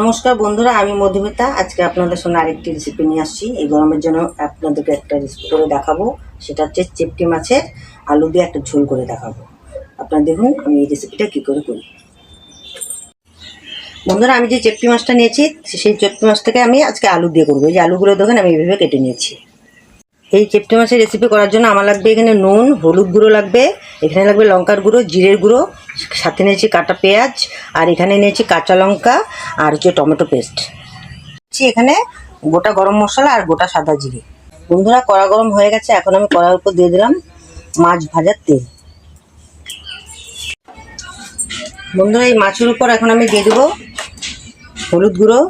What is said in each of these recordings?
নমস্কার বন্ধুরা, আমি মধুমিতা। আজকে আপনাদের সঙ্গে আরেকটি রেসিপি নিয়ে আসছি। এই গরমের জন্য আপনাদেরকে একটা রেসিপি করে দেখাবো। সেটা হচ্ছে চেপটি মাছের আলু দিয়ে একটা ঝোল করে দেখাবো। আপনারা দেখুন, আমি এই রেসিপিটা কী করে করি। বন্ধুরা, আমি যে চেপটি মাছটা নিয়েছি, সেই চেপটি মাছটাকে আমি আজকে আলু দিয়ে করব। এই যে আলুগুলো দেখেন, আমি এইভাবে কেটে নিয়েছি। এই চেপটি মাছের রেসিপি করার জন্য আমার লাগবে এখানে নুন, হলুদ গুঁড়ো লাগবে, এখানে লাগবে লঙ্কার গুঁড়ো, জিরের গুঁড়ো, সাথে নিয়েছি কাটা পেঁয়াজ, আর এখানে নিয়েছি কাঁচা লঙ্কা, আর হচ্ছে টমেটো পেস্ট। এখানে গোটা গরম মশলা আর গোটা সাদা জিরে। বন্ধুরা, কড়া গরম হয়ে গেছে, এখন আমি কড়ার উপর দিয়ে দিলাম মাছ ভাজার তেল। বন্ধুরা, এই মাছের উপর এখন আমি দিয়ে দেবো হলুদ গুঁড়ো,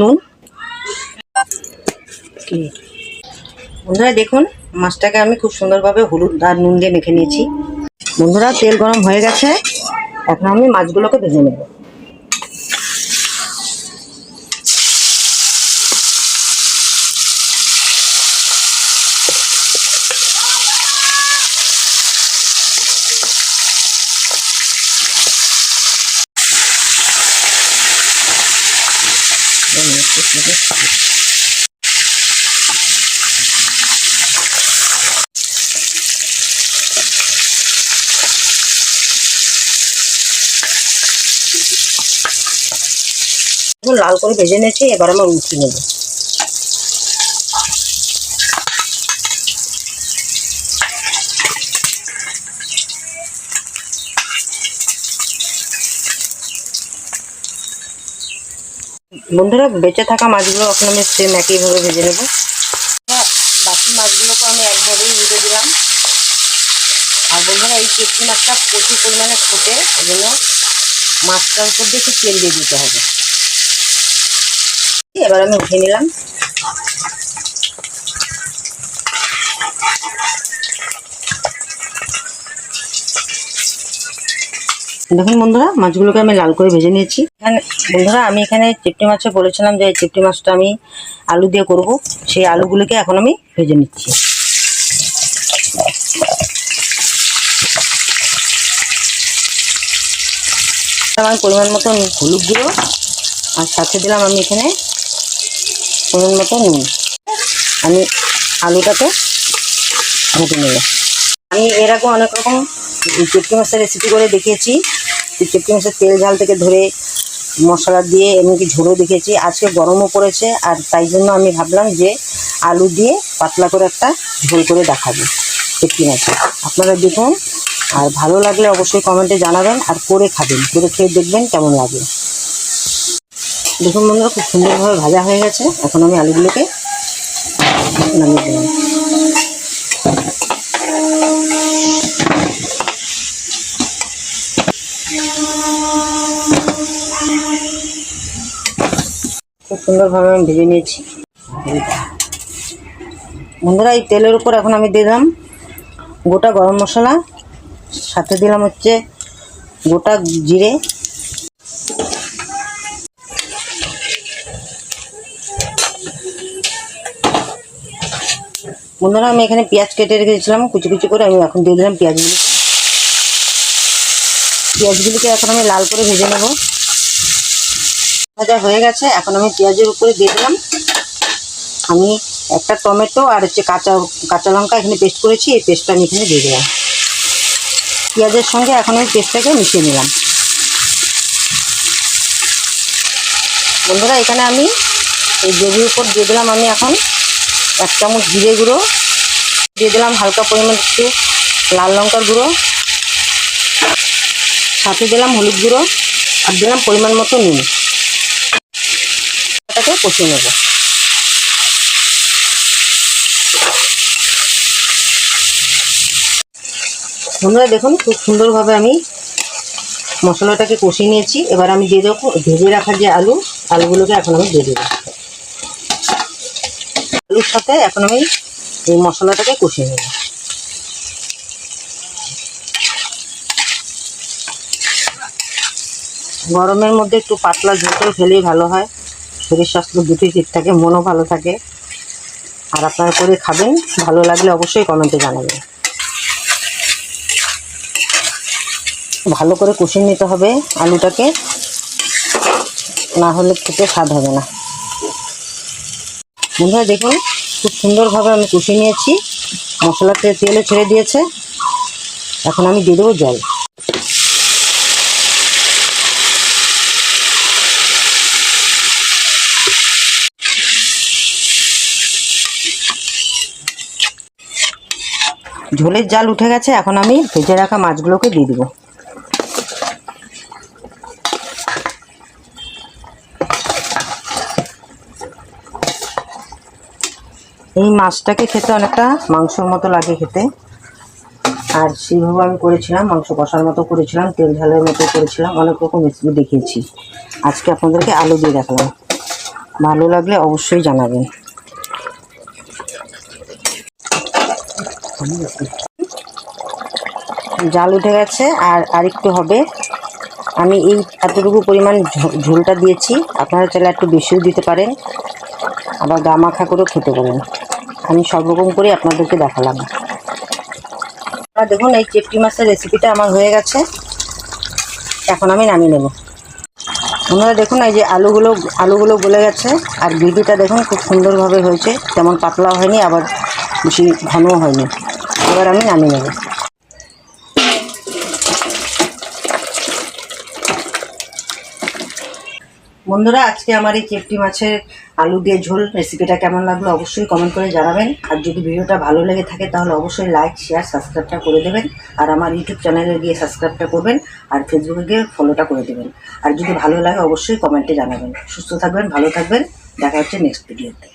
নুন বন্ধুরা, দেখুন, মাছটাকে আমি খুব সুন্দরভাবে হলুদ আর নুন দিয়ে মেখে নিয়েছি। বন্ধুরা, তেল গরম হয়ে গেছে। এখন আমি মাছগুলোকে ভেজে নেব। এখন লাল করে ভেজে নিয়েছি, এবার আমি উঠিয়ে নেব। বন্ধুরা, বেঁচে থাকা মাছগুলো এখন আমি সেম একইভাবে ভেজে নেব। বাকি মাছগুলোকে আমি একভাবেই ভেজে দিলাম। আর বন্ধুরা, এই চেপটি মাছটা প্রচুর পরিমাণে ফুটে ওই জন্য মাছটার উপর দিয়ে একটু তেল দিয়ে দিতে হবে। এবার আমি উঠে নিলাম। দেখুন বন্ধুরা মাছগুলোকে আমি লাল করে ভেজে নিয়েছি। এখানে বন্ধুরা আমি এখানে চিপটি মাছে বলেছিলাম যে চিপটি মাছটা আমি আলু দিয়ে করব। সেই আলুগুলোকে এখন আমি ভেজে নিচ্ছি। আমি পরিমাণ মতো হলুদ গুঁড়ো আর সাথে দিলাম আমি এখানে পরিমাণ মতো নুন আমি আলুটাকে ভেজে নেব। আমি এর আগে অনেক রকম চেপটি মাছের রেসিপি করে দেখিয়েছি। চেপটি মাছের তেল ঝাল থেকে ধরে মশলা দিয়ে এমনকি ঝোলও দেখিয়েছি। আজকে গরমও পড়েছে আর তাই জন্য আমি ভাবলাম যে আলু দিয়ে পাতলা করে একটা ঝোল করে দেখাবো চেপটি মাছের আপনারা দেখুন, আর ভালো লাগলে অবশ্যই কমেন্টে জানাবেন আর করে খাবেন। করে খেয়ে দেখবেন কেমন লাগে। দেখুন বন্ধুরা, খুব সুন্দরভাবে ভাজা হয়ে গেছে। এখন আমি আলুগুলোকে নামিয়ে দিলাম খুব সুন্দরভাবে আমি ভেজে নিয়েছি। বন্ধুরা, এই তেলের উপর এখন আমি দিলাম গোটা গরম মশলা। সাথে দিলাম হচ্ছে গোটা জিরে। বন্ধুরা, আমি এখানে পেঁয়াজ কেটে রেখেছিলাম, কুচি কুচি করে আমি এখন দিয়ে দিলাম পেঁয়াজগুলি। পেঁয়াজগুলিকে এখন আমি লাল করে ভেজে নেব। ভাজা হয়ে গেছে, এখন আমি পেঁয়াজের উপরে দিয়ে দিলাম। আমি একটা টমেটো আর হচ্ছে কাঁচা কাঁচা লঙ্কা এখানে পেস্ট করেছি, এই পেস্টটা আমি এখানে দিয়ে দিলাম। পেঁয়াজের সঙ্গে এখন আমি পেস্টটাকে মিশিয়ে নিলাম। বন্ধুরা, এখানে আমি এই গ্রেভির উপর দিয়ে দিলাম আমি এখন এক চামচ জিরে গুঁড়ো, দিয়ে দিলাম হালকা পরিমাণ একটু লাল লঙ্কার গুঁড়ো। সাথে দিলাম হলুদ গুঁড়ো আর দিলাম পরিমাণ মতো নুন। এটাকে কষিয়ে নেব। বন্ধুরা দেখুন, খুব সুন্দরভাবে আমি মশলাটাকে কষিয়ে নিয়েছি। এবার আমি দিয়ে দেবো, ভেজে রাখা যে আলু, আলুগুলোকে এখন আমি দিয়ে দেবো। আলুর সাথে এখন আমি এই মশলাটাকে কষিয়ে নেব। গরমের মধ্যে একটু পাতলা ঝোল খেলেই ভালো হয়। শরীর স্বাস্থ্য দুটোই ঠিক থাকে, মনও ভালো থাকে। আর আপনারা করে খাবেন, ভালো লাগলে অবশ্যই কমেন্টে জানাবেন। ভালো করে কষিয়ে নিতে হবে আলুটাকে, না হলে খেতে স্বাদ হবে না। বন্ধুরা দেখুন, খুব সুন্দরভাবে আমি কষিয়ে নিয়েছি। মশলাতে তেলে ছেড়ে দিয়েছে। এখন আমি দিয়ে দেবো জল। ঝোলের জাল উঠে গেছে, এখন আমি ভেজে রাখা মাছগুলোকে দিয়ে দিব। এই মাছটাকে খেতে অনেকটা মাংসর মতো লাগে খেতে। আর সেইভাবে আমি করেছিলাম, মাংস কষার মতো করেছিলাম, তেল ঝালের মতো করেছিলাম, অনেক রকম রেসিপি দেখিয়েছি। আজকে আপনাদেরকে আলু দিয়ে দেখালাম। ভালো লাগলে অবশ্যই জানাবেন। জাল উঠে গেছে, আর আরেকটু হবে। আমি এই এতটুকু পরিমাণ ঝোলটা দিয়েছি। আপনারা চাইলে একটু বেশিও দিতে পারেন। আবার গা মাখা করেও খেতে পারেন। আমি সব রকম করে আপনাদেরকে দেখালাম। আপনারা দেখুন, এই চেপটি মাছের রেসিপিটা আমার হয়ে গেছে। এখন আমি নামিয়ে নেব। আপনারা দেখুন, এই যে আলুগুলো আলুগুলো গলে গেছে। আর গ্রেভিটা দেখুন, খুব সুন্দরভাবে হয়েছে। তেমন পাতলাও হয়নি, আবার বেশি ঘনও হয়নি। এবার আমি নামিয়ে নেব। বন্ধুরা, আজকে আমার এই চেপটি মাছের আলু দিয়ে ঝোল রেসিপিটা কেমন লাগল অবশ্যই কমেন্ট করে জানাবেন। আর যদি ভিডিওটা ভালো লেগে থাকে, তাহলে অবশ্যই লাইক শেয়ার সাবস্ক্রাইবটা করে দেবেন। আর আমার ইউটিউব চ্যানেলে গিয়ে সাবস্ক্রাইবটা করবেন আর ফেসবুকে গিয়ে ফলোটা করে দেবেন। আর যদি ভালো লাগে, অবশ্যই কমেন্টে জানাবেন। সুস্থ থাকবেন, ভালো থাকবেন। দেখা হচ্ছে নেক্সট ভিডিওতে